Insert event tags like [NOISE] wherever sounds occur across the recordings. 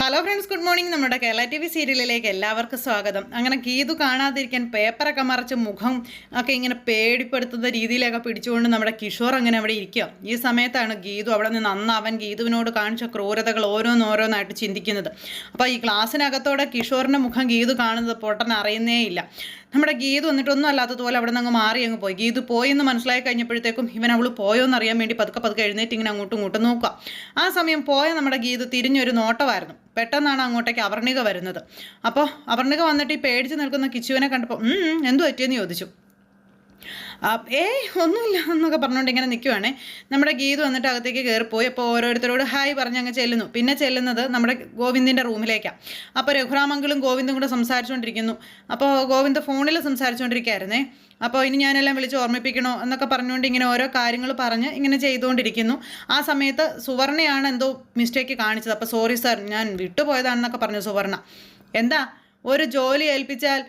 Hello friends good morning നമ്മുടെ Kerala T V സീരിയലിലേക്ക് എല്ലാവർക്കും സ്വാഗതം. അങ്ങനെ ഗീതു കാണാതിരിക്കാൻ പേപ്പറൊക്കെ മറച്ച് മുഖം ഒക്കെ ഇങ്ങനെ പേടിപ്പെടുത്തുന്ന രീതിയിലൊക്കെ പിടിച്ചുകൊണ്ട് നമ്മുടെ കിഷോർ അങ്ങനെ അവിടെ ഇരിക്കുക. ഈ സമയത്താണ് ഗീതു അവിടെ നിന്ന് അന്ന് അവൻ ഗീതുവിനോട് കാണിച്ച ക്രൂരതകൾ ഓരോന്നോരോന്നായിട്ട് ചിന്തിക്കുന്നത്. അപ്പോൾ ഈ ക്ലാസ്സിനകത്തോടെ കിഷോറിന്റെ മുഖം ഗീതു കാണുന്നത് പൊട്ടൻ അറിയുന്നേ ഇല്ല. നമ്മുടെ ഗീതു വന്നിട്ടൊന്നും അല്ലാത്തതുപോലെ അവിടെ നിന്ന് അങ്ങ് മാറി അങ്ങ് പോയി. ഗീതു പോയി എന്ന് മനസ്സിലായി കഴിഞ്ഞപ്പോഴത്തേക്കും ഇവൻ അവൾ പോയോ എന്നറിയാൻ വേണ്ടി പതുക്കെ പതുക്കെ എഴുന്നേറ്റ് ഇങ്ങനെ അങ്ങോട്ടും ഇങ്ങോട്ടും നോക്കുക. ആ സമയം പോയ നമ്മുടെ ഗീതു തിരിഞ്ഞൊരു നോട്ടമായിരുന്നു. പെട്ടെന്നാണ് അങ്ങോട്ടേക്ക് അവർണിക വരുന്നത്. അപ്പോൾ അവർണിക വന്നിട്ട് ഈ പേടിച്ച് നിൽക്കുന്ന കിച്ചുവിനെ കണ്ടപ്പോൾ "ഉം, ഉം, എന്തു പറ്റിയെന്ന് ചോദിച്ചു. ഏയ് ഒന്നുമില്ല എന്നൊക്കെ പറഞ്ഞുകൊണ്ട് ഇങ്ങനെ നിൽക്കുവാണേ നമ്മുടെ ഗീതു വന്നിട്ട് അകത്തേക്ക് കയറിപ്പോയി അപ്പോൾ ഓരോരുത്തരോട് ഹായ് പറഞ്ഞ് അങ്ങ് ചെല്ലുന്നു. പിന്നെ ചെല്ലുന്നത് നമ്മുടെ ഗോവിന്ദിന്റെ റൂമിലേക്കാണ് അപ്പോൾ രഘുറാമങ്കിളും ഗോവിന്ദും കൂടെ സംസാരിച്ചുകൊണ്ടിരിക്കുന്നു. അപ്പോൾ ഗോവിന്ദ് ഫോണിൽ സംസാരിച്ചുകൊണ്ടിരിക്കുകയായിരുന്നേ അപ്പോൾ ഇനി ഞാനെല്ലാം വിളിച്ച് ഓർമ്മിപ്പിക്കണോ എന്നൊക്കെ പറഞ്ഞുകൊണ്ട് ഇങ്ങനെ ഓരോ കാര്യങ്ങൾ പറഞ്ഞ് ഇങ്ങനെ ചെയ്തുകൊണ്ടിരിക്കുന്നു. ആ സമയത്ത് സുവർണയാണ് എന്തോ മിസ്റ്റേക്ക് കാണിച്ചത്. അപ്പോൾ സോറി സാർ ഞാൻ വിട്ടുപോയതാണെന്നൊക്കെ പറഞ്ഞു സുവർണ. എന്താ? ഒരു ജോലി ഏൽപ്പിച്ചാൽ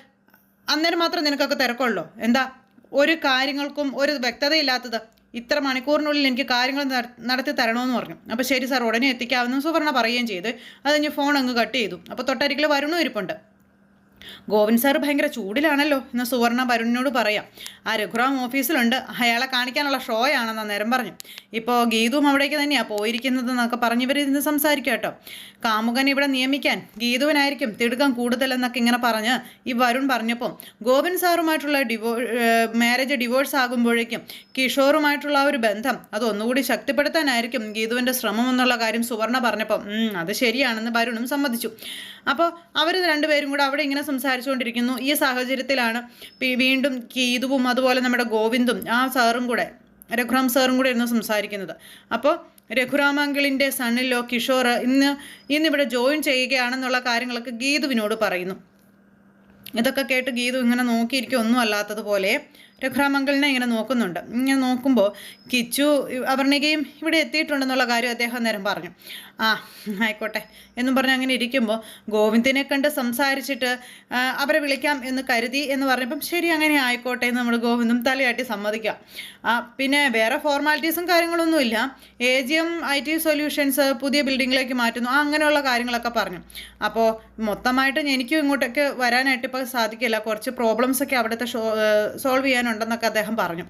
അന്നേരം മാത്രം നിനക്കൊക്കെ തിരക്കുള്ളൂ? എന്താ? ഒരു കാര്യങ്ങൾക്കും ഒരു വ്യക്തതയില്ലാത്തത് ഇത്ര മണിക്കൂറിനുള്ളിൽ എനിക്ക് കാര്യങ്ങൾ നട- നടത്തി തരണമെന്ന് പറഞ്ഞു. അപ്പോൾ ശരി സാർ ഉടനെ എത്തിക്കാമെന്ന് സുവർണ പറയുകയും ചെയ്ത്. അത് കഴിഞ്ഞ് ഫോൺ അങ്ങ് കട്ട് ചെയ്തു. അപ്പോൾ തൊട്ടരികിൽ വരുണും ഇരിപ്പുണ്ട്. ഗോവിന്ദ് സാർ ഭയങ്കര ചൂടിലാണല്ലോ എന്ന് സുവർണ വരുണിനോട് പറയാം. ആ രഘുറാം ഓഫീസിലുണ്ട്. അയാളെ കാണിക്കാനുള്ള ഷോ ആണെന്ന് നേരം പറഞ്ഞു. ഇപ്പോൾ ഗീതുവും അവിടേക്ക് തന്നെയാണ് പോയിരിക്കുന്നത് എന്നൊക്കെ പറഞ്ഞ് ഇവർ ഇന്ന് സംസാരിക്കുക കേട്ടോ. കാമുകൻ ഇവിടെ നിയമിക്കാൻ ഗീതുവിനായിരിക്കും തിടുക്കം കൂടുതലെന്നൊക്കെ ഇങ്ങനെ പറഞ്ഞ് ഈ വരുൺ പറഞ്ഞപ്പോൾ ഗോവിന്ദ് സാറുമായിട്ടുള്ള ഡിവോ മാരേജ് ഡിവോഴ്സ് ആകുമ്പോഴേക്കും കിഷോറുമായിട്ടുള്ള ആ ഒരു ബന്ധം അത് ഒന്നുകൂടി ശക്തിപ്പെടുത്താനായിരിക്കും ഗീതുവിന്റെ ശ്രമം എന്നുള്ള കാര്യം സുവർണ പറഞ്ഞപ്പോൾ അത് ശരിയാണെന്ന് വരുണും സമ്മതിച്ചു. അപ്പോൾ അവർ രണ്ടുപേരും കൂടെ അവിടെ ഇങ്ങനെ സംസാരിച്ചുകൊണ്ടിരിക്കുന്നു. ഈ സാഹചര്യത്തിലാണ് വീണ്ടും കീതുവും അതുപോലെ നമ്മുടെ ഗോവിന്ദും ആ സാറും കൂടെ രഘുറാം സാറും കൂടെ ഇരുന്ന് സംസാരിക്കുന്നത്. അപ്പോൾ രഘുറാമങ്കിളിന്റെ സണ്ണിലോ കിഷോർ ഇന്ന് ഇന്നിവിടെ ജോയിൻ ചെയ്യുകയാണെന്നുള്ള കാര്യങ്ങളൊക്കെ ഗീതുവിനോട് പറയുന്നു. ഇതൊക്കെ കേട്ട് ഗീതു ഇങ്ങനെ നോക്കിയിരിക്കും ഒന്നും അല്ലാത്തതുപോലെ രഘുറാമംഗളിനെ ഇങ്ങനെ നോക്കുന്നുണ്ട്. ഇങ്ങനെ നോക്കുമ്പോൾ കിച്ചു അപർണികയും ഇവിടെ എത്തിയിട്ടുണ്ടെന്നുള്ള കാര്യം അദ്ദേഹം നേരം പറഞ്ഞു. ആ ആയിക്കോട്ടെ എന്നും പറഞ്ഞ് അങ്ങനെ ഇരിക്കുമ്പോൾ ഗോവിന്ദിനെ കണ്ട് സംസാരിച്ചിട്ട് അവരെ വിളിക്കാം എന്ന് കരുതി എന്ന് പറഞ്ഞപ്പം ശരി അങ്ങനെ ആയിക്കോട്ടെ എന്ന് നമ്മൾ ഗോവിന്ദും തലയാട്ടി സമ്മതിക്കാം. ആ പിന്നെ വേറെ ഫോർമാലിറ്റീസും കാര്യങ്ങളൊന്നുമില്ല A G M I T solutions പുതിയ ബിൽഡിങ്ങിലേക്ക് മാറ്റുന്നു. അങ്ങനെയുള്ള കാര്യങ്ങളൊക്കെ പറഞ്ഞു. അപ്പോൾ മൊത്തമായിട്ട് എനിക്കും ഇങ്ങോട്ടൊക്കെ വരാനായിട്ട് ഇപ്പോൾ സാധിക്കില്ല. കുറച്ച് പ്രോബ്ലംസൊക്കെ അവിടുത്തെ സോൾവ് ചെയ്യാനുണ്ടെന്നൊക്കെ അദ്ദേഹം പറഞ്ഞു.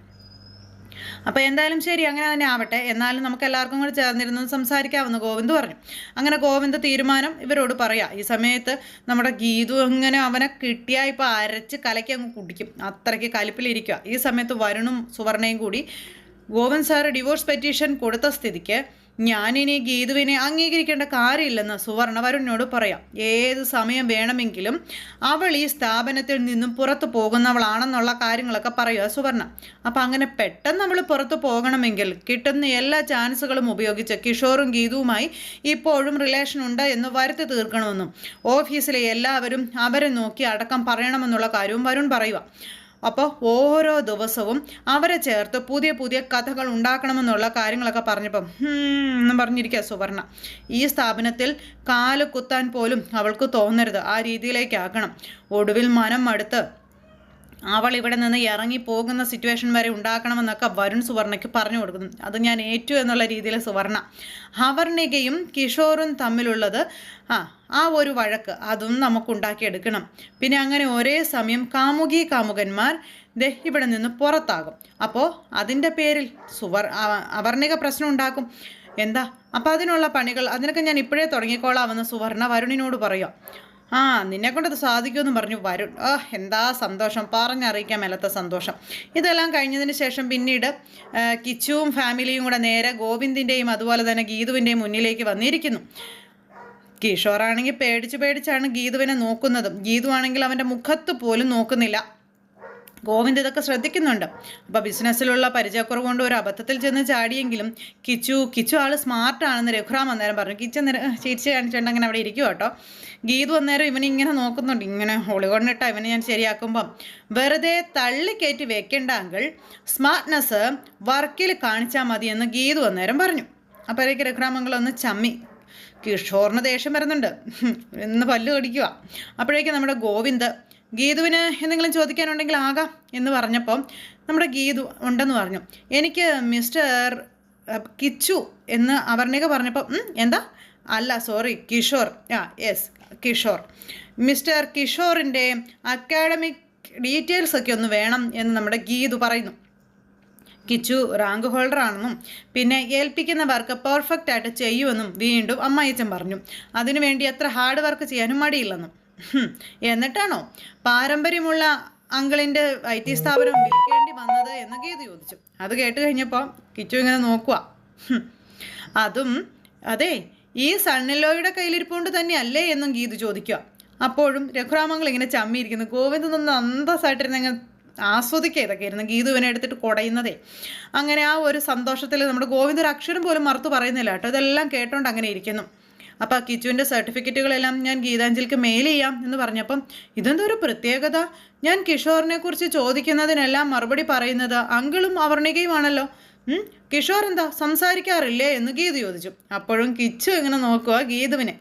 അപ്പോൾ എന്തായാലും ശരി അങ്ങനെ തന്നെ ആവട്ടെ. എന്നാലും നമുക്ക് എല്ലാവർക്കും കൂടി ചേർന്നിരുന്ന് സംസാരിക്കാമെന്ന് ഗോവിന്ദ് പറഞ്ഞു. അങ്ങനെ ഗോവിന്ദ് തീരുമാനം ഇവരോട് പറയാം ഈ സമയത്ത് നമ്മുടെ ഗീതു അങ്ങനെ അവനെ കിട്ടിയാൽ ഇപ്പോൾ അരച്ച് കലക്കി അങ്ങ് കുടിക്കും. അത്രയ്ക്ക് കലിപ്പിലിരിക്കുക ഈ സമയത്ത് വരുണും സുവർണയും കൂടി ഗോവിന്ദ് സാർ ഡിവോഴ്സ് പെറ്റീഷൻ കൊടുത്ത സ്ഥിതിക്ക് ഞാനിനി ഗീതുവിനെ അംഗീകരിക്കേണ്ട കാര്യമില്ലെന്ന് സുവർണ വരുണിനോട് പറയാം. ഏത് സമയം വേണമെങ്കിലും അവൾ ഈ സ്ഥാപനത്തിൽ നിന്നും പുറത്തു പോകുന്നവളാണെന്നുള്ള കാര്യങ്ങളൊക്കെ പറയുക സുവർണ. അപ്പം അങ്ങനെ പെട്ടെന്ന് അവൾ പുറത്തു പോകണമെങ്കിൽ കിട്ടുന്ന എല്ലാ ചാൻസുകളും ഉപയോഗിച്ച് കിഷോറും ഗീതുവുമായി ഇപ്പോഴും റിലേഷൻ ഉണ്ട് എന്ന് വരുത്തി തീർക്കണമെന്നും ഓഫീസിലെ എല്ലാവരും അവരെ നോക്കി അടക്കം പറയണമെന്നുള്ള കാര്യവും വരുൺ പറയുക. അപ്പോൾ ഓരോ ദിവസവും അവരെ ചേർത്ത് പുതിയ പുതിയ കഥകൾ ഉണ്ടാക്കണമെന്നുള്ള കാര്യങ്ങളൊക്കെ പറഞ്ഞപ്പം എന്നും പറഞ്ഞിരിക്കുക സുവർണ. ഈ സ്ഥാപനത്തിൽ കാൽ കുത്താൻ പോലും അവൾക്ക് തോന്നരുത്. ആ രീതിയിലേക്കാക്കണം. ഒടുവിൽ മനം മടുത്ത് അവൾ ഇവിടെ നിന്ന് ഇറങ്ങി പോകുന്ന സിറ്റുവേഷൻ വരെ ഉണ്ടാക്കണമെന്നൊക്കെ വരുൺ സുവർണയ്ക്ക് പറഞ്ഞു കൊടുക്കുന്നു. അത് ഞാൻ ഏറ്റു എന്നുള്ള രീതിയിൽ സുവർണ. അവർണികയും കിഷോറും തമ്മിലുള്ളത് ആ ആ ഒരു വഴക്ക് അതും നമുക്ക് ഉണ്ടാക്കിയെടുക്കണം. പിന്നെ അങ്ങനെ ഒരേ സമയം കാമുകി കാമുകന്മാർ ദേ ഇവിടെ നിന്ന് പുറത്താകും. അപ്പോൾ അതിന്റെ പേരിൽ സുവർ അവർണിക പ്രശ്നം ഉണ്ടാക്കും. എന്താ? അപ്പോൾ അതിനുള്ള പണികൾ അതിനൊക്കെ ഞാൻ ഇപ്പോഴേ തുടങ്ങിക്കോളാമെന്ന് സുവർണ വരുണിനോട് പറയാം. ആ നിന്നെ കൊണ്ടത് സാധിക്കുമെന്ന് പറഞ്ഞു. വരുൺ. ആ എന്താ സന്തോഷം? പറഞ്ഞറിയിക്കാൻ മേലാത്ത സന്തോഷം. ഇതെല്ലാം കഴിഞ്ഞതിന് ശേഷം പിന്നീട് കിച്ചുവും ഫാമിലിയും കൂടെ നേരെ ഗോവിന്ദിന്റെയും അതുപോലെ തന്നെ ഗീതുവിന്റെയും മുന്നിലേക്ക് വന്നിരിക്കുന്നു. കിഷോറാണെങ്കിൽ പേടിച്ച് പേടിച്ചാണ് ഗീതുവിനെ നോക്കുന്നതും. ഗീതു ആണെങ്കിൽ അവന്റെ മുഖത്ത് പോലും നോക്കുന്നില്ല. ഗോവിന്ദ് ഇതൊക്കെ ശ്രദ്ധിക്കുന്നുണ്ട്. അപ്പോൾ ബിസിനസ്സിലുള്ള പരിചയക്കുറവ് കൊണ്ട് ഒരു അബദ്ധത്തിൽ ചെന്ന് ചാടിയെങ്കിലും കിച്ചു കിച്ചു ആൾ സ്മാർട്ടാണെന്ന് രഘുറാം അന്നേരം പറഞ്ഞു. കിച്ചു ചിരിച്ച് കാണിച്ചുകൊണ്ട് അങ്ങനെ അവിടെ ഇരിക്കും കേട്ടോ ഗീതു അന്നേരം ഇവനെ ഇങ്ങനെ നോക്കുന്നുണ്ട്. ഇങ്ങനെ ഒളികൊണ്ടിട്ട ഇവനെ ഞാൻ ശരിയാക്കുമ്പം. വെറുതെ തള്ളിക്കയറ്റി വെക്കേണ്ട അങ്കിൾ സ്മാർട്ട്നെസ് വർക്കിൽ കാണിച്ചാൽ മതി എന്ന് ഗീതു അന്നേരം പറഞ്ഞു. അപ്പോഴേക്ക് രഘുറാമംഗളം ഒന്ന് ചമ്മി. കിഷോറിന് ദേഷ്യം വരുന്നുണ്ട്. ഇന്ന് പല്ല് കടിക്കുക അപ്പോഴേക്കും നമ്മുടെ ഗോവിന്ദ് ഗീതുവിന് എന്തെങ്കിലും ചോദിക്കാനുണ്ടെങ്കിൽ ആകാം എന്ന് പറഞ്ഞപ്പോൾ നമ്മുടെ ഗീതു ഉണ്ടെന്ന് പറഞ്ഞു. എനിക്ക് മിസ്റ്റർ കിച്ചു എന്ന് അവർണിക പറഞ്ഞപ്പോൾ എന്താ? അല്ല സോറി കിഷോർ. ആ യെസ് കിഷോർ. മിസ്റ്റർ കിഷോറിന്റെ അക്കാഡമിക് ഡീറ്റെയിൽസ് ഒക്കെ ഒന്ന് വേണം എന്ന് നമ്മുടെ ഗീതു പറയുന്നു. കിച്ചു റാങ്ക് ഹോൾഡർ ആണെന്നും പിന്നെ ഏൽപ്പിക്കുന്ന വർക്ക് പെർഫെക്റ്റ് ആയിട്ട് ചെയ്യുമെന്നും വീണ്ടും അമ്മായിച്ചൻ പറഞ്ഞു. അതിനുവേണ്ടി എത്ര ഹാർഡ് വർക്ക് ചെയ്യാനും മടിയില്ലെന്നും. എന്നിട്ടാണോ പാരമ്പര്യമുള്ള അങ്കിളിന്റെ ഐ ടി സ്ഥാപനം വിൽക്കേണ്ടി വന്നത് എന്ന് ഗീതു ചോദിച്ചു. അത് കേട്ട് കഴിഞ്ഞപ്പോൾ കിച്ചു ഇങ്ങനെ നോക്കുക അതും അതെ ഈ സണ്ണിലോയുടെ കയ്യിലിരിപ്പുകൊണ്ട് തന്നെയല്ലേ എന്നും ഗീതു ചോദിക്കുക. അപ്പോഴും രഘുരാമങ്ങൾ ഇങ്ങനെ ചമ്മിയിരിക്കുന്നു. ഗോവിന്ദൻ ഒന്ന് അന്തസ്സായിട്ടിരുന്ന് ഇങ്ങനെ ആസ്വദിക്കുക. ഇതൊക്കെ ഇരുന്ന് ഗീതുവിനെ എടുത്തിട്ട് കുടയുന്നതേ. അങ്ങനെ ആ ഒരു സന്തോഷത്തിൽ നമ്മുടെ ഗോവിന്ദ് ഒരു അക്ഷരം പോലും മറുത്തു പറയുന്നില്ല കേട്ടോ. ഇതെല്ലാം കേട്ടോണ്ട് അങ്ങനെ ഇരിക്കുന്നു. അപ്പോൾ കിച്ചുവിന്റെ സർട്ടിഫിക്കറ്റുകളെല്ലാം ഞാൻ ഗീതാഞ്ജലിക്ക് മെയിൽ ചെയ്യാം എന്ന് പറഞ്ഞപ്പം ഇതെന്തോ ഒരു പ്രത്യേകത? ഞാൻ കിഷോറിനെ കുറിച്ച് ചോദിക്കുന്നതിനെല്ലാം മറുപടി പറയുന്നത് അങ്കിളും അവർണികയുമാണല്ലോ. കിഷോർ എന്താ സംസാരിക്കാറില്ലേ എന്ന് ഗീതു ചോദിച്ചു. അപ്പോഴും കിച്ചു ഇങ്ങനെ നോക്കുക ഗീതുവിനെ.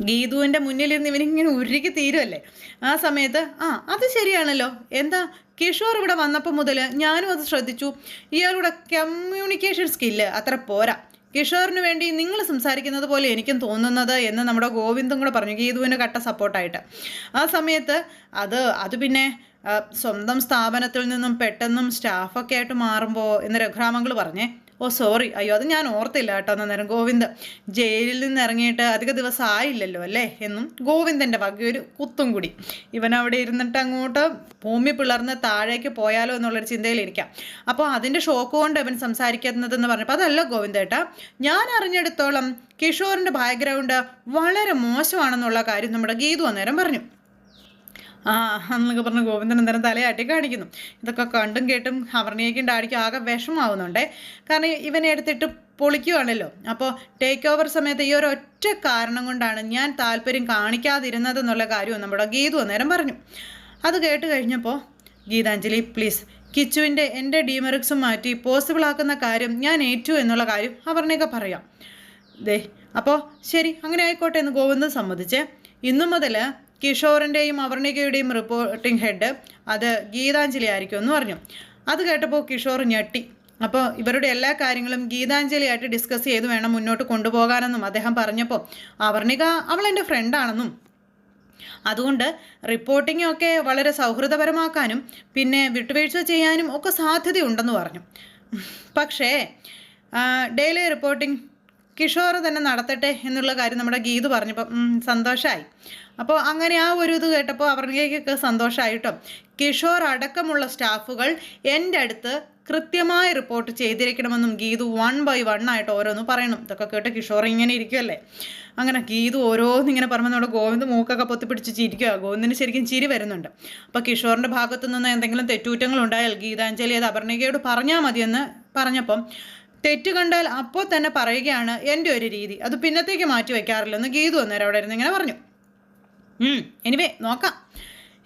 ഗീതുവിന്റെ മുന്നിലിരുന്ന് ഇവനിങ്ങനെ ഉരുകി തീരുമല്ലേ ആ സമയത്ത് ആ അത് ശരിയാണല്ലോ. എന്താ? കിഷോർ ഇവിടെ വന്നപ്പോൾ മുതൽ ഞാനും അത് ശ്രദ്ധിച്ചു. ഇയാളുടെ കമ്മ്യൂണിക്കേഷൻ സ്കില്ല് അത്ര പോരാ. കിഷോറിന് വേണ്ടി നിങ്ങൾ സംസാരിക്കുന്നത് പോലെ എനിക്കും തോന്നുന്നത് എന്ന് നമ്മുടെ ഗോവിന്ദും കൂടെ പറഞ്ഞു ഗീതുവിന് കട്ട സപ്പോർട്ടായിട്ട് ആ സമയത്ത് അത് അത് പിന്നെ സ്വന്തം സ്ഥാപനത്തിൽ നിന്നും പെട്ടെന്നും സ്റ്റാഫൊക്കെ ആയിട്ട് മാറുമ്പോൾ എന്ന് രഘുരാമങ്ങൾ പറഞ്ഞേ ഓ സോറി അയ്യോ അത് ഞാൻ ഓർത്തില്ല കേട്ടോ അന്നേരം ഗോവിന്ദ്. ജയിലിൽ നിന്ന് ഇറങ്ങിയിട്ട് അധിക ദിവസം ആയില്ലല്ലോ അല്ലേ? എന്നും ഗോവിന്ദന്റെ വകയൊരു കുത്തും കൂടി. ഇവൻ അവിടെ ഇരുന്നിട്ട് അങ്ങോട്ട് ഭൂമി പിളർന്ന് താഴേക്ക് പോയാലോ എന്നുള്ളൊരു ചിന്തയിലിരിക്കാം അപ്പോൾ അതിന്റെ ഷോക്ക് കൊണ്ട് അവൻ സംസാരിക്കുന്നതെന്ന് പറഞ്ഞപ്പോൾ അതല്ല ഗോവിന്ദേട്ടാ ഞാൻ അറിഞ്ഞെടുത്തോളം കിഷോറിന്റെ ബാക്ക്ഗ്രൗണ്ട് വളരെ മോശമാണെന്നുള്ള കാര്യം നമ്മുടെ ഗീതു അന്നേരം പറഞ്ഞു. ആ എന്നൊക്കെ പറഞ്ഞ് ഗോവിന്ദൻ അന്നേരം തലയാട്ടി കാണിക്കുന്നു. ഇതൊക്കെ കണ്ടും കേട്ടും അവർണിയേക്കും ഡാഡിക്കും ആകെ വിഷമാവുന്നുണ്ടേ കാരണം ഇവനെ എടുത്തിട്ട് പൊളിക്കുവാണല്ലോ. അപ്പോൾ ടേക്ക് ഓവർ സമയത്ത് ഈ ഒരു ഒറ്റ കാരണം കൊണ്ടാണ് ഞാൻ താല്പര്യം കാണിക്കാതിരുന്നത് എന്നുള്ള കാര്യവും നമ്മുടെ ഗീതു അന്നേരം പറഞ്ഞു. അത് കേട്ട് കഴിഞ്ഞപ്പോൾ ഗീതാഞ്ജലി പ്ലീസ് കിച്ചുവിന്റെ എന്റെ ഡീമെറിക്സും മാറ്റി പോസിബിൾ ആക്കുന്ന കാര്യം ഞാൻ ഏറ്റു എന്നുള്ള കാര്യം അവർണിക പറയാം. ദേ അപ്പോൾ ശരി അങ്ങനെ ആയിക്കോട്ടെ എന്ന് ഗോവിന്ദൻ സമ്മതിച്ചേ. ഇന്നു മുതൽ കിഷോറിന്റെയും അവർണികയുടെയും റിപ്പോർട്ടിംഗ് ഹെഡ് അത് ഗീതാഞ്ജലി ആയിരിക്കും എന്ന് പറഞ്ഞു. അത് കേട്ടപ്പോൾ കിഷോർ ഞെട്ടി. അപ്പോൾ ഇവരുടെ എല്ലാ കാര്യങ്ങളും ഗീതാഞ്ജലിയായിട്ട് ഡിസ്കസ് ചെയ്ത് വേണം മുന്നോട്ട് കൊണ്ടുപോകാനെന്നും അദ്ദേഹം പറഞ്ഞപ്പോൾ അവർണിക അവൾ എന്റെ ഫ്രണ്ടാണെന്നും അതുകൊണ്ട് റിപ്പോർട്ടിംഗ് ഒക്കെ വളരെ സൗഹൃദപരമാക്കാനും പിന്നെ വിട്ടുവീഴ്ച ചെയ്യാനും ഒക്കെ സാധ്യതയുണ്ടെന്ന് പറഞ്ഞു. പക്ഷേ ഡെയിലി റിപ്പോർട്ടിംഗ് കിഷോർ തന്നെ നടത്തട്ടെ എന്നുള്ള കാര്യം നമ്മുടെ ഗീതു പറഞ്ഞപ്പം സന്തോഷമായി അപ്പോൾ അങ്ങനെ ആ ഒരു ഇത് കേട്ടപ്പോൾ അവർക്കൊക്കെ സന്തോഷമായിട്ടോ. കിഷോർ അടക്കമുള്ള സ്റ്റാഫുകൾ എന്റെ അടുത്ത് കൃത്യമായി റിപ്പോർട്ട് ചെയ്തിരിക്കണമെന്നും ഗീതു വൺ ബൈ വൺ ആയിട്ട് ഓരോന്ന് പറയണം. ഇതൊക്കെ കേട്ട് കിഷോർ ഇങ്ങനെ ഇരിക്കുമല്ലേ അങ്ങനെ ഗീതു ഓരോന്നിങ്ങനെ പറയുമ്പോൾ നമ്മുടെ ഗോവിന്ദ് മൂക്കൊക്കെ പൊത്തിപ്പിടിച്ച് ചിരിക്കുക ഗോവിന്ദിന് ശരിക്കും ചിരി വരുന്നുണ്ട്. അപ്പോൾ കിഷോറിന്റെ ഭാഗത്തു നിന്ന് എന്തെങ്കിലും തെറ്റുകുറ്റങ്ങൾ ഉണ്ടായാൽ ഗീതാഞ്ജലി അത് അപർണികയോട് പറഞ്ഞാൽ മതിയെന്ന് പറഞ്ഞപ്പം തെറ്റ് കണ്ടാൽ അപ്പോൾ തന്നെ പറയുകയാണ് എന്റെ ഒരു രീതി. അത് പിന്നത്തേക്ക് മാറ്റി വയ്ക്കാറില്ലെന്ന് ഗീതു അന്നേരം അവിടെ ഇരുന്ന് ഇങ്ങനെ പറഞ്ഞു. എനിവേ നോക്കാം.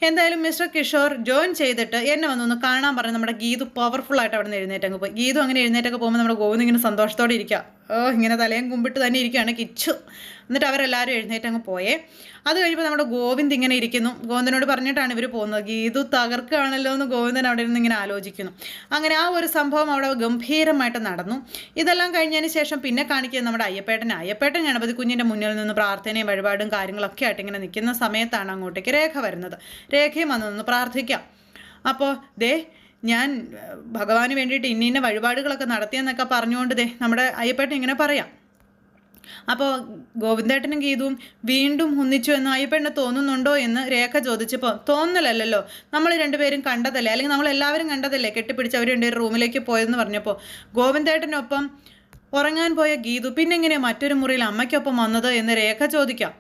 എന്തായാലും മിസ്റ്റർ കിഷോർ ജോയിൻ ചെയ്തിട്ട് എന്നെ വന്നൊന്ന് കാണാൻ പറഞ്ഞ് നമ്മുടെ ഗീതു പവർഫുൾ ആയിട്ട് അവിടെ നിന്ന് എഴുന്നേറ്റങ്ങ് പോയി. ഗീതു അങ്ങനെ എഴുന്നേറ്റൊക്കെ പോകുമ്പോൾ നമ്മുടെ ഗോവിന്ദ് ഇങ്ങനെ സന്തോഷത്തോടെ ഇരിക്കുക ഓ ഇങ്ങനെ തലയും കുമ്പിട്ട് തന്നെ ഇരിക്കുകയാണ് കിച്ചു. എന്നിട്ട് അവരെല്ലാവരും എഴുന്നേറ്റ് അങ്ങ് പോയേ. അത് കഴിയുമ്പോൾ നമ്മുടെ ഗോവിന്ദ് ഇങ്ങനെ ഇരിക്കുന്നു. ഗോവിന്ദനോട് പറഞ്ഞിട്ടാണ് ഇവർ പോകുന്നത്. ഗീതു തകർക്കുകയാണല്ലോ എന്ന് ഗോവിന്ദൻ അവിടെ ഇരുന്ന് ഇങ്ങനെ ആലോചിക്കുന്നു. അങ്ങനെ ആ ഒരു സംഭവം അവിടെ ഗംഭീരമായിട്ട് നടന്നു. ഇതെല്ലാം കഴിഞ്ഞതിന് ശേഷം പിന്നെ കാണിക്കുന്നത് നമ്മുടെ അയ്യപ്പേട്ടൻ അയ്യപ്പേട്ടൻ ഗണപതി കുഞ്ഞിന്റെ മുന്നിൽ നിന്ന് പ്രാർത്ഥനയും വഴിപാടും കാര്യങ്ങളൊക്കെ ആയിട്ട് ഇങ്ങനെ നിൽക്കുന്ന സമയത്താണ് അങ്ങോട്ടേക്ക് രേഖ വരുന്നത്. രേഖയും വന്നു നിന്ന് പ്രാർത്ഥിക്കാം. അപ്പോൾ ദേ ഞാൻ ഭഗവാന് വേണ്ടിയിട്ട് ഇന്ന ഇന്ന വഴിപാടുകളൊക്കെ നടത്തിയെന്നൊക്കെ പറഞ്ഞുകൊണ്ട് ദേ നമ്മുടെ അയ്യപ്പേട്ടൻ ഇങ്ങനെ പറയാം. അപ്പോൾ ഗോവിന്ദേട്ടനും ഗീതുവും വീണ്ടും ഒന്നിച്ചു എന്ന് അയ്യപ്പണ്ണ തോന്നുന്നുണ്ടോ എന്ന് രേഖ ചോദിച്ചപ്പോൾ തോന്നലല്ലോ നമ്മൾ രണ്ടുപേരും കണ്ടതല്ലേ? അല്ലെങ്കിൽ നമ്മൾ എല്ലാവരും കണ്ടതല്ലേ? കെട്ടിപ്പിടിച്ച് അവർ രണ്ടുപേരും റൂമിലേക്ക് പോയതെന്ന് പറഞ്ഞപ്പോൾ ഗോവിന്ദേട്ടനൊപ്പം ഉറങ്ങാൻ പോയ ഗീതു പിന്നെങ്ങനെയാണ് മറ്റൊരു മുറിയിൽ അമ്മയ്ക്കൊപ്പം വന്നത് എന്ന് രേഖ ചോദിക്കാം.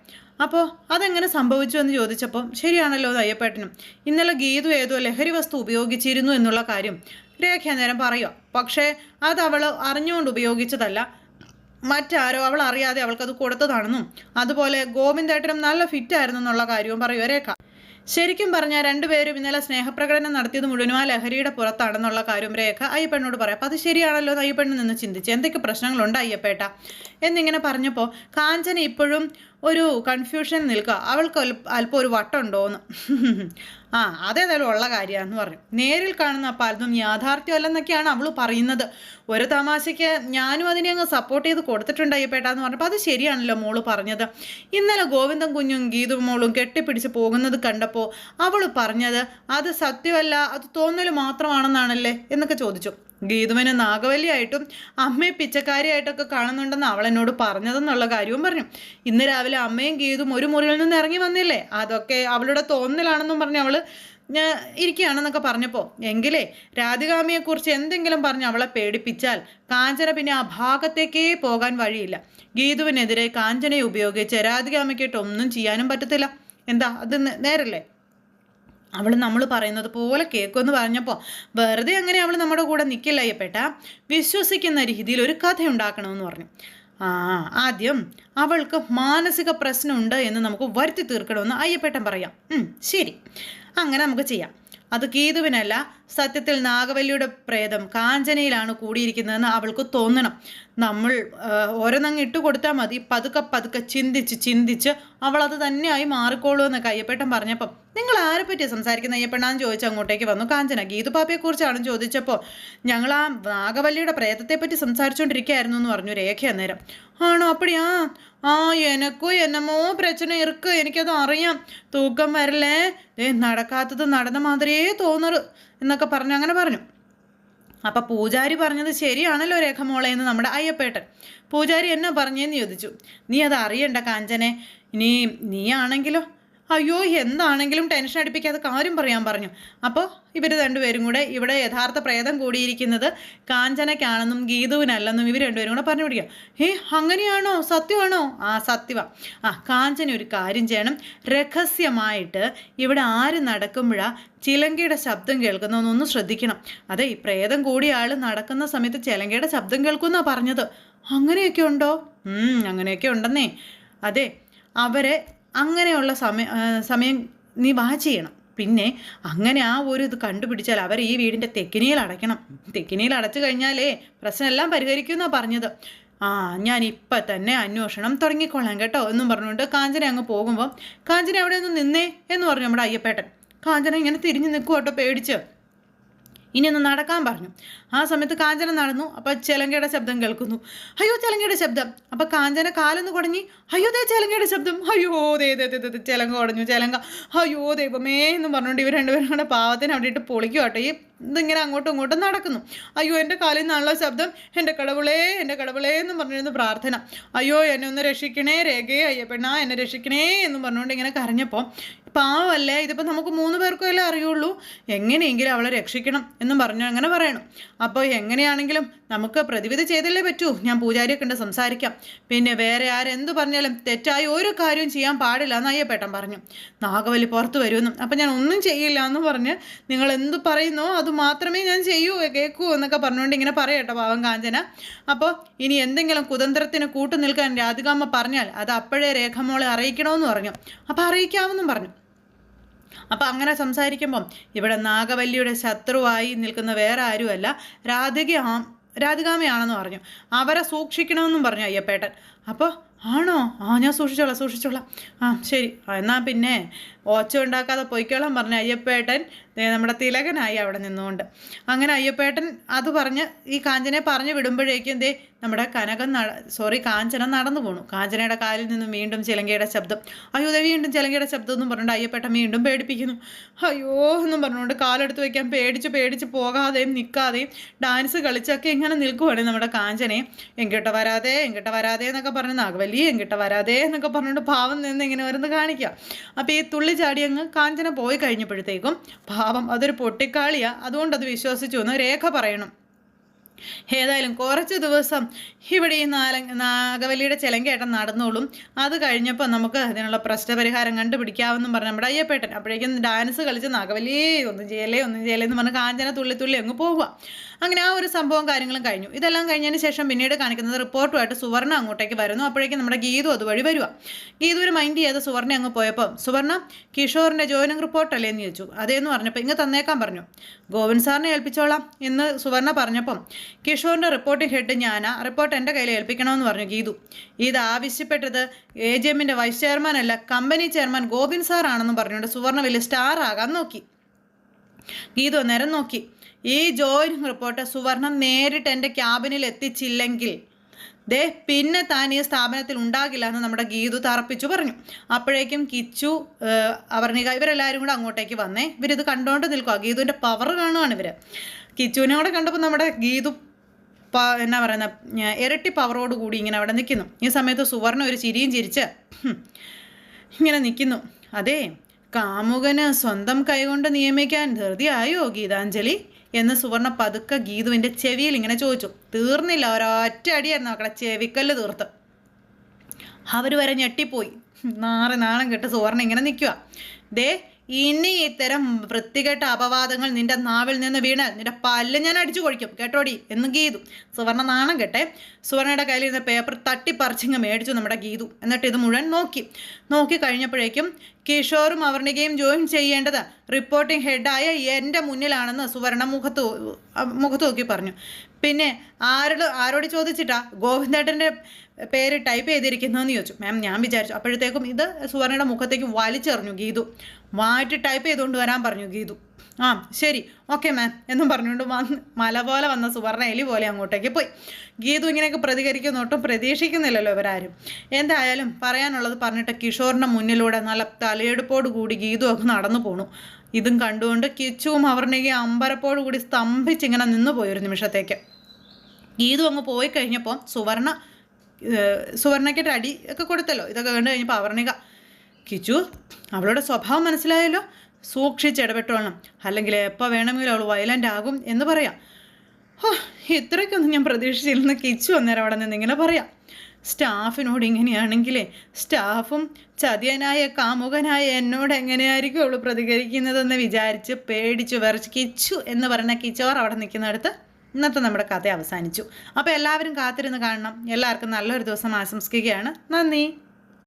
അപ്പോൾ അതെങ്ങനെ സംഭവിച്ചു എന്ന് ചോദിച്ചപ്പോൾ ശരിയാണല്ലോ അയ്യപ്പേട്ടനും. ഇന്നലെ ഗീതു ഏതോ ലഹരി വസ്തു ഉപയോഗിച്ചിരുന്നു എന്നുള്ള കാര്യം രേഖ നേരം പറയുക പക്ഷേ അത് അവൾ അറിഞ്ഞുകൊണ്ട് ഉപയോഗിച്ചതല്ല. മറ്റാരോ അവൾ അറിയാതെ അവൾക്കത് കൊടുത്തതാണെന്നും അതുപോലെ ഗോവിന്ദേട്ടനും നല്ല ഫിറ്റായിരുന്നു എന്നുള്ള കാര്യവും പറയുവരേക്കാം ശരിക്കും പറഞ്ഞാൽ രണ്ടുപേരും ഇന്നലെ സ്നേഹപ്രകടനം നടത്തിയത് മുഴുവനും ആ ലഹരിയുടെ പുറത്താണെന്നുള്ള കാര്യം രേഖ അയ്യപ്പനോട് പറയാം. അപ്പം അത് ശരിയാണല്ലോ എന്ന് അയ്യപ്പണ്ണ് നിന്ന് ചിന്തിച്ച് എന്തൊക്കെ പ്രശ്നങ്ങളുണ്ട് അയ്യപ്പേട്ട? എന്നിങ്ങനെ പറഞ്ഞപ്പോൾ കാഞ്ചന ഇപ്പോഴും ഒരു കൺഫ്യൂഷൻ നിൽക്കുക. അവൾക്ക് അല്പം ഒരു വട്ടുണ്ടോന്ന് [LAUGHS] ആ അതേതായാലും ഉള്ള കാര്യമാണെന്ന് പറഞ്ഞു. നേരിൽ കാണുന്ന പലതും യാഥാർത്ഥ്യമല്ലെന്നൊക്കെയാണ് അവൾ പറയുന്നത്. ഒരു തമാശയ്ക്ക് ഞാനും അതിനെ അങ്ങ് സപ്പോർട്ട് ചെയ്ത് കൊടുത്തിട്ടുണ്ട് അയ്യപ്പേട്ടാന്ന് പറഞ്ഞപ്പോൾ അത് ശരിയാണല്ലോ മോൾ പറഞ്ഞത്. ഇന്നലെ ഗോവിന്ദൻ കുഞ്ഞും ഗീതു മോളും കെട്ടിപ്പിടിച്ച് പോകുന്നത് കണ്ടപ്പോൾ അവൾ പറഞ്ഞത് അത് സത്യമല്ല അത് തോന്നൽ മാത്രമാണെന്നാണല്ലേ? എന്നൊക്കെ ചോദിച്ചു. ഗീതുവിനെ നാഗവല്ലിയായിട്ടും അമ്മയെ പിച്ചക്കാരിയായിട്ടൊക്കെ കാണുന്നുണ്ടെന്ന് അവൾ എന്നോട് പറഞ്ഞതെന്നുള്ള കാര്യവും പറഞ്ഞു. ഇന്ന് രാവിലെ അമ്മയും ഗീതും ഒരു മുറിയിൽ നിന്ന് ഇറങ്ങി വന്നില്ലേ? അതൊക്കെ അവളുടെ തോന്നലാണെന്നും പറഞ്ഞ് അവൾ ഇരിക്കുകയാണെന്നൊക്കെ പറഞ്ഞപ്പോൾ എങ്കിലേ രാധികാമിയെക്കുറിച്ച് എന്തെങ്കിലും പറഞ്ഞ് അവളെ പേടിപ്പിച്ചാൽ കാഞ്ചന പിന്നെ ആ ഭാഗത്തേക്കേ പോകാൻ വഴിയില്ല. ഗീതുവിനെതിരെ കാഞ്ചനയെ ഉപയോഗിച്ച് രാധികാമയ്ക്കിട്ട് ഒന്നും ചെയ്യാനും പറ്റത്തില്ല. എന്താ അത് നേരല്ലേ? അവൾ നമ്മൾ പറയുന്നത് പോലെ കേൾക്കുമെന്ന് പറഞ്ഞപ്പോൾ വെറുതെ അങ്ങനെ അവൾ നമ്മുടെ കൂടെ നിൽക്കില്ല അയ്യപ്പേട്ട. വിശ്വസിക്കുന്ന രീതിയിൽ ഒരു കഥ ഉണ്ടാക്കണമെന്ന് പറഞ്ഞു. ആ ആദ്യം അവൾക്ക് മാനസിക പ്രശ്നമുണ്ട് എന്ന് നമുക്ക് വരുത്തി തീർക്കണമെന്ന് അയ്യപ്പേട്ടൻ പറയാം. ശരി. അങ്ങനെ നമുക്ക് ചെയ്യാം. അത് കേതുവിനല്ല സത്യത്തിൽ നാഗവല്ലിയുടെ പ്രേതം കാഞ്ചനയിലാണ് കൂടിയിരിക്കുന്നതെന്ന് അവൾക്ക് തോന്നണം. നമ്മൾ ഓരോന്നങ്ങ് ഇട്ട് കൊടുത്താൽ മതി. പതുക്കെ പതുക്കെ ചിന്തിച്ച് ചിന്തിച്ച് അവൾ അത് തന്നെയായി മാറിക്കോളൂ എന്നൊക്കെ അയ്യപ്പേട്ടൻ പറഞ്ഞപ്പം നിങ്ങൾ ആരെ പറ്റിയാണ് സംസാരിക്കുന്ന അയ്യപ്പെണ്ണാന്ന് ചോദിച്ച് അങ്ങോട്ടേക്ക് വന്നു. കാഞ്ചന ഗീതുപാപ്പയെക്കുറിച്ചാണ് ചോദിച്ചപ്പോൾ ഞങ്ങൾ ആ നാഗവല്ലിയുടെ പ്രേതത്തെപ്പറ്റി സംസാരിച്ചുകൊണ്ടിരിക്കുകയായിരുന്നു എന്ന് പറഞ്ഞു രേഖ അന്നേരം ആണോ? അപ്പടിയാ? ആ എനക്കോ എന്നമോ പ്രശ്നം ഇറക്ക് എനിക്കത് അറിയാം. തൂക്കം വരല്ലേ ഏ നടക്കാത്തത് നടന്ന മാതിരിയേ തോന്നറ് എന്നൊക്കെ പറഞ്ഞു അങ്ങനെ പറഞ്ഞു. അപ്പം പൂജാരി പറഞ്ഞത് ശരിയാണല്ലോ രേഖമോളെ എന്ന് നമ്മുടെ അയ്യപ്പേട്ടൻ. പൂജാരി എന്നാ പറഞ്ഞേന്ന് ചോദിച്ചു. നീ അത് അറിയണ്ട കാഞ്ചനെ. ഇനി നീ ആണെങ്കിലോ അയ്യോ എന്താണെങ്കിലും ടെൻഷൻ അടിപ്പിക്കാതെ കാര്യം പറയാൻ പറഞ്ഞു. അപ്പോൾ ഇവർ രണ്ടുപേരും കൂടെ ഇവിടെ യഥാർത്ഥ പ്രേതം കൂടിയിരിക്കുന്നത് കാഞ്ചനയ്ക്കാണെന്നും ഗീതുവിനല്ലെന്നും ഇവർ രണ്ടുപേരും കൂടെ പറഞ്ഞു പിടിക്കുക ഏ അങ്ങനെയാണോ? സത്യമാണോ? ആ സത്യവ. ആ കാഞ്ചന ഒരു കാര്യം ചെയ്യണം. രഹസ്യമായിട്ട് ഇവിടെ ആര് നടക്കുമ്പോഴാ ചിലങ്കയുടെ ശബ്ദം കേൾക്കുന്നതെന്നൊന്ന് ശ്രദ്ധിക്കണം. അതെ ഈ പ്രേതം കൂടിയ ആൾ നടക്കുന്ന സമയത്ത് ചിലങ്കയുടെ ശബ്ദം കേൾക്കുമെന്നാണ് പറഞ്ഞത്. അങ്ങനെയൊക്കെ ഉണ്ടോ? അങ്ങനെയൊക്കെ ഉണ്ടെന്നേ. അതെ അവരെ അങ്ങനെയുള്ള സമയ സമയം നീ വാച്ച് ചെയ്യണം പിന്നെ അങ്ങനെ ആ ഒരു ഇത് കണ്ടുപിടിച്ചാൽ അവർ ഈ വീടിന്റെ തെക്കിനിയിൽ അടയ്ക്കണം. തെക്കിനിയിൽ അടച്ചു കഴിഞ്ഞാലേ പ്രശ്നമെല്ലാം പരിഹരിക്കുമെന്നാണ് പറഞ്ഞത്. ആ ഞാൻ ഇപ്പം തന്നെ അന്വേഷണം തുടങ്ങിക്കൊള്ളാം കേട്ടോ എന്നും പറഞ്ഞുകൊണ്ട് കാഞ്ചന അങ്ങ് പോകുമ്പോൾ കാഞ്ചന അവിടെ ഒന്ന് നിന്നേ? എന്ന് പറഞ്ഞു നമ്മുടെ അയ്യപ്പേട്ടൻ. കാഞ്ചന ഇങ്ങനെ തിരിഞ്ഞു നിൽക്കുക കേട്ടോ പേടിച്ച്. ഇനി ഒന്ന് നടക്കാൻ പറഞ്ഞു. ആ സമയത്ത് കാഞ്ചന നടന്നു. അപ്പോൾ ചിലങ്കയുടെ ശബ്ദം കേൾക്കുന്നു. അയ്യോ ചിലങ്കയുടെ ശബ്ദം. അപ്പോൾ കാഞ്ചന കാലൊന്ന് കുടഞ്ഞി അയ്യോ ദേ ചിലങ്കയുടെ ശബ്ദം. അയ്യോ ദേ ദേ ദേ, ദേ ചെലങ്ക കുടഞ്ഞു ചിലങ്ക. അയ്യോ ദൈവമേ എന്ന് പറഞ്ഞുകൊണ്ട് ഇവർ രണ്ടുപേരും കൂടെ പാവത്തിന് അവിടെ ഇട്ട് പൊളിക്കും ഈ ഇതിങ്ങനെ അങ്ങോട്ടും ഇങ്ങോട്ടും നടക്കുന്നു. അയ്യോ എന്റെ കാലിൽ നിന്നുള്ള ശബ്ദം. എന്റെ കടവുളേ എന്റെ കടവുളേ എന്ന് പറഞ്ഞിരുന്ന പ്രാർത്ഥന. അയ്യോ എന്നെ ഒന്ന് രക്ഷിക്കണേ രേഖയെ അയ്യപ്പെണ്ണ എന്നെ രക്ഷിക്കണേ എന്ന് പറഞ്ഞുകൊണ്ട് ഇങ്ങനെ കരഞ്ഞപ്പോൾ പാവമല്ലേ ഇതിപ്പോൾ നമുക്ക് മൂന്ന് പേർക്കും അല്ലേ അറിയുള്ളൂ? എങ്ങനെയെങ്കിലും അവളെ രക്ഷിക്കണം എന്നും പറഞ്ഞു അങ്ങനെ പറയണം. അപ്പോൾ എങ്ങനെയാണെങ്കിലും നമുക്ക് പ്രതിവിധി ചെയ്തല്ലേ പറ്റൂ? ഞാൻ പൂജാരിയെ കണ്ട് സംസാരിക്കാം. പിന്നെ വേറെ ആരെന്ത് പറഞ്ഞാലും തെറ്റായ ഒരു കാര്യവും ചെയ്യാൻ പാടില്ല എന്ന് അയ്യപ്പേട്ടൻ പറഞ്ഞു. നാഗവലി പുറത്ത് വരുമെന്നും. അപ്പം ഞാൻ ഒന്നും ചെയ്യില്ല എന്ന് പറഞ്ഞ് നിങ്ങൾ എന്ത് പറയുന്നോ അത് മാത്രമേ ഞാൻ ചെയ്യൂ കേൾക്കൂ എന്നൊക്കെ പറഞ്ഞുകൊണ്ട് ഇങ്ങനെ പറയട്ടോ പാവം കാഞ്ചന. അപ്പോൾ ഇനി എന്തെങ്കിലും കുതന്ത്രത്തിന് കൂട്ടു നിൽക്കാൻ രാധികാമ്മ പറഞ്ഞാൽ അത് അപ്പോഴേ രേഖമോളെ അറിയിക്കണമെന്ന് പറഞ്ഞു. അപ്പോൾ അറിയിക്കാമെന്നും പറഞ്ഞു. അപ്പം അങ്ങനെ സംസാരിക്കുമ്പം ഇവിടെ നാഗവല്ലിയുടെ ശത്രുവായി നിൽക്കുന്ന വേറെ ആരുമല്ല രാധിക രാധികാമയാണെന്ന് പറഞ്ഞു. അവരെ സൂക്ഷിക്കണമെന്നും പറഞ്ഞു അയ്യപ്പേട്ടൻ. അപ്പോൾ ആണോ? ആ ഞാൻ സൂക്ഷിച്ചോളാം സൂക്ഷിച്ചോളാം. ആ ശരി. എന്നാൽ പിന്നെ ഓച്ച ഉണ്ടാക്കാതെ പൊയ്ക്കോളാൻ പറഞ്ഞ അയ്യപ്പേട്ടൻ നമ്മുടെ തിലകനായി അവിടെ നിന്നുകൊണ്ട്. അങ്ങനെ അയ്യപ്പേട്ടൻ അത് പറഞ്ഞ് ഈ കാഞ്ചനെ പറഞ്ഞു വിടുമ്പോഴേക്കും ദേ നമ്മുടെ കനകം നട സോറി കാഞ്ചന നടന്നു പോണു. കാഞ്ചനയുടെ കാലിൽ നിന്നും വീണ്ടും ചിലങ്കയുടെ ശബ്ദം. അയ്യോ ദേ വീണ്ടും ചിലങ്കയുടെ ശബ്ദം എന്നും പറഞ്ഞുകൊണ്ട് അയ്യപ്പേട്ടൻ വീണ്ടും പേടിപ്പിക്കുന്നു. അയ്യോ എന്നും പറഞ്ഞുകൊണ്ട് കാലെടുത്ത് വയ്ക്കാൻ പേടിച്ച് പേടിച്ച് പോകാതെയും നിൽക്കാതെയും ഡാൻസ് കളിച്ചൊക്കെ ഇങ്ങനെ നിൽക്കുവാണ് നമ്മുടെ കാഞ്ചനെ. എങ്കിട്ട വരാതെ എങ്കിട്ട വരാതെ എന്നൊക്കെ പറഞ്ഞ് നാഗവല്ലി എങ്കിട്ട വരാതെ എന്നൊക്കെ പറഞ്ഞുകൊണ്ട് പാവം നിന്ന് ഇങ്ങനെ വരുന്ന കാണിക്കുക അപ്പോൾ ഈ തുള്ളി ചാടി അങ്ങ് കാഞ്ചന പോയി കഴിഞ്ഞപ്പോഴത്തേക്കും പാവം അതൊരു പൊട്ടിക്കാളിയാ. അതുകൊണ്ട് അത് വിശ്വസിച്ചു എന്ന് രേഖ പറയണം. ഏതായാലും കുറച്ച് ദിവസം ഇവിടെ ഈ നാല നാഗവല്ലിയുടെ ചിലങ്കേട്ടൻ നടന്നോളും. അത് കഴിഞ്ഞപ്പോൾ നമുക്ക് അതിനുള്ള പ്രശ്നപരിഹാരം കണ്ടുപിടിക്കാമെന്നും പറഞ്ഞ് നമ്മുടെ അയ്യപ്പേട്ടൻ. അപ്പോഴേക്കും ഡാൻസ് കളിച്ച് നാഗവല്ലി ഒന്നും ചെയ്യലേ ഒന്നും ചെയ്യലേ എന്ന് പറഞ്ഞ് കാഞ്ചന തുള്ളി തുള്ളി അങ്ങ് പോവുക. അങ്ങനെ ആ ഒരു സംഭവം കാര്യങ്ങളും കഴിഞ്ഞു. ഇതെല്ലാം കഴിഞ്ഞതിന് ശേഷം പിന്നീട് കാണിക്കുന്നത് റിപ്പോർട്ടുമായിട്ട് സുവർണ അങ്ങോട്ടേക്ക് വരുന്നു. അപ്പോഴേക്കും നമ്മുടെ ഗീതു അതുവഴി വരിക ഗീതു ഒരു മൈൻഡ് ചെയ്ത് സുവർണ അങ്ങ് പോയപ്പോൾ സുവർണ കിഷോറിന്റെ ജോയിനിങ് റിപ്പോർട്ടല്ലേ എന്ന് ചോദിച്ചു. അതേന്ന് പറഞ്ഞപ്പോൾ ഇങ്ങ് തന്നേക്കാൻ പറഞ്ഞു. ഗോവിന്ദ് സാറിനെ ഏൽപ്പിച്ചോളാം എന്ന് സുവർണ പറഞ്ഞപ്പം കിഷോറിന്റെ റിപ്പോർട്ടിംഗ് ഹെഡ് ഞാനാ. റിപ്പോർട്ട് എന്റെ കയ്യിൽ ഏൽപ്പിക്കണമെന്ന് പറഞ്ഞു ഗീതു. ഇത് ആവശ്യപ്പെട്ടത് എ ജി എമ്മിന്റെ വൈസ് ചെയർമാൻ അല്ല കമ്പനി ചെയർമാൻ ഗോവിന്ദ് സാറാണെന്ന് പറഞ്ഞുകൊണ്ട് സുവർണ വലിയ സ്റ്റാർ ആകാൻ നോക്കി. ഗീതു അന്നേരം നോക്കി. ഈ ജോയിനിങ് റിപ്പോർട്ട് സുവർണം നേരിട്ട് എന്റെ ക്യാബിനിൽ എത്തിച്ചില്ലെങ്കിൽ ദേ പിന്നെ താൻ ഈ സ്ഥാപനത്തിൽ ഉണ്ടാകില്ല എന്ന് നമ്മുടെ ഗീതു തറപ്പിച്ചു പറഞ്ഞു. അപ്പോഴേക്കും കിച്ചു അവർണിക ഇവരെല്ലാവരും കൂടെ അങ്ങോട്ടേക്ക് വന്നേ. ഇവരിത് കണ്ടുകൊണ്ട് നിൽക്കുക ഗീതുവിന്റെ പവർ കാണുകയാണ് ഇവർ കിച്ചുവിനെ കൂടെ കണ്ടപ്പോൾ നമ്മുടെ ഗീതു എന്നാ പറയുന്ന ഇരട്ടി പവറോട് കൂടി ഇങ്ങനെ അവിടെ നിൽക്കുന്നു ഈ സമയത്ത് സുവർണ ഒരു ചിരിയും ചിരിച്ച് ഇങ്ങനെ നിൽക്കുന്നു അതെ കാമുകന് സ്വന്തം കൈകൊണ്ട് നിയമിക്കാൻ ധൃതിയായോ ഗീതാഞ്ജലി? എന്ന് സുവർണ പതുക്കെ ഗീതുവിന്റെ ചെവിയിൽ ഇങ്ങനെ ചോദിച്ചു. തീർന്നില്ല ഒരൊറ്റ അടിയായിരുന്നു അവിടെ ചെവിക്കല്ല് തീർത്ത്. അവർ വരെ ഞെട്ടിപ്പോയി. നാറ് നാളം കെട്ട് സുവർണ ഇങ്ങനെ നിൽക്കുക ദേ ഇനി ഇത്തരം വൃത്തികെട്ട അപവാദങ്ങൾ നിന്റെ നാവിൽ നിന്ന് വീണ് നിന്റെ പല്ല് ഞാൻ അടിച്ചു കൊഴിക്കും കേട്ടോടി? എന്ന് ഗീതു. സുവർണ നാണം കെട്ടെ. സുവർണയുടെ കയ്യിൽ നിന്ന് പേപ്പർ തട്ടിപ്പറിച്ചിങ്ങ് മേടിച്ചു നമ്മുടെ ഗീതു. എന്നിട്ട് ഇത് മുഴുവൻ നോക്കി. നോക്കി കഴിഞ്ഞപ്പോഴേക്കും കിഷോറും അവർണികയും ജോയിൻ ചെയ്യേണ്ടത് റിപ്പോർട്ടിംഗ് ഹെഡായ എന്റെ മുന്നിലാണെന്ന് സുവർണ മുഖത്ത് മുഖത്ത് നോക്കി പറഞ്ഞു. പിന്നെ ആരോട് ആരോട് ചോദിച്ചിട്ടാ? ഗോവിന്ദേട്ടന്റെ പേര് ടൈപ്പ് ചെയ്തിരിക്കുന്നതെന്ന് ചോദിച്ചു. മാം ഞാൻ വിചാരിച്ചു. അപ്പോഴത്തേക്കും ഇത് സുവർണയുടെ മുഖത്തേക്ക് വലിച്ചെറിഞ്ഞു ഗീതു. മാറ്റി ടൈപ്പ് ചെയ്തുകൊണ്ട് വരാൻ പറഞ്ഞു ഗീതു. ആ ശരി. Okay ma'am. എന്നും പറഞ്ഞുകൊണ്ട് വന്ന് മല പോലെ വന്ന സുവർണ എലി പോലെ അങ്ങോട്ടേക്ക് പോയി. ഗീതു ഇങ്ങനെയൊക്കെ പ്രതികരിക്കുന്ന ഒട്ടും പ്രതീക്ഷിക്കുന്നില്ലല്ലോ ഇവരാരും. എന്തായാലും പറയാനുള്ളത് പറഞ്ഞിട്ട് കിഷോറിന്റെ മുന്നിലൂടെ നല്ല തലയെടുപ്പോട് കൂടി ഗീതു ഒക്കെ നടന്നു പോണു. ഇതും കണ്ടുകൊണ്ട് കിച്ചുവും അവർണികയും അമ്പരപ്പോടു കൂടി സ്തംഭിച്ചിങ്ങനെ നിന്നു പോയി ഒരു നിമിഷത്തേക്ക്. ഗീതു അങ്ങ് പോയി കഴിഞ്ഞപ്പോൾ സുവർണ സുവർണയ്ക്കൊരു അടി ഒക്കെ കൊടുത്തല്ലോ. ഇതൊക്കെ കണ്ടു കഴിഞ്ഞപ്പോൾ അവർണിക കിച്ചു അവളുടെ സ്വഭാവം മനസ്സിലായല്ലോ? സൂക്ഷിച്ച് ഇടപെട്ടോളണം. അല്ലെങ്കിൽ എപ്പോൾ വേണമെങ്കിലും അവൾ വയലന്റ് ആകും എന്ന് പറയാം. ഓ ഇത്രയ്ക്കൊന്നും ഞാൻ പ്രതീക്ഷിച്ചില്ലെന്ന് കിച്ചു അന്നേരം അവിടെ നിന്ന് ഇങ്ങനെ പറയാം. സ്റ്റാഫിനോട് ഇങ്ങനെയാണെങ്കിലേ സ്റ്റാഫും ചതിയനായ കാമുകനായ എന്നോട് എങ്ങനെയായിരിക്കും അവൾ പ്രതികരിക്കുന്നതെന്ന് വിചാരിച്ച് പേടിച്ചു വിറച്ച് കിച്ചു എന്ന് പറഞ്ഞ കിച്ചോർ അവിടെ നിൽക്കുന്നിടത്ത് ഇന്നത്തെ നമ്മുടെ കഥ അവസാനിച്ചു. അപ്പോൾ എല്ലാവരും കാത്തിരുന്ന് കാണണം. എല്ലാവർക്കും നല്ലൊരു ദിവസം ആശംസിക്കുകയാണ്. നന്ദി.